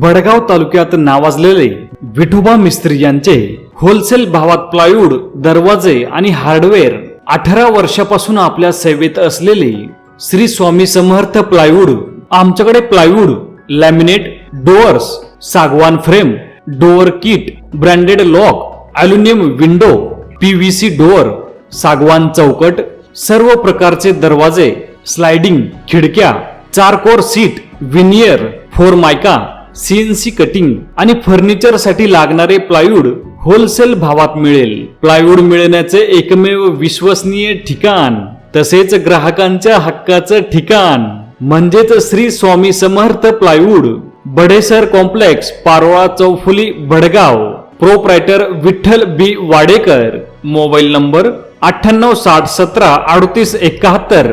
बडगाव तालुक्यात नावाजलेले विठोबा मिस्त्री यांचे होलसेल भावात प्लायवूड दरवाजे आणि हार्डवेअर अठरा वर्षापासून आपल्या सेवेत असलेले श्री स्वामी समर्थ प्लायवूड आमच्याकडे प्लायवूड लॅमिनेट डोअर्स सागवान frame door kit branded lock aluminium window PVC door सागवान चौकट सर्व प्रकारचे दरवाजे स्लायडिंग खिडक्या चारकोर sheet veneer formica CNC cutting आणि फर्निचरसाठी लागणारे प्लायवूड होलसेल भावात मिळेल. प्लायवूड मिळण्याचे एकमेव विश्वसनीय ठिकाण तसेच ग्राहकांच्या हक्काचं ठिकाण. म्हणजेच Shri Swami Samarth plywood Badesar complex Parola चौफुली Bhadgaon proprietor Vitthal B Wadekar. Mobile number अठ्ठ्याण्णव साठ सतरा अडतीस एकाहत्तर.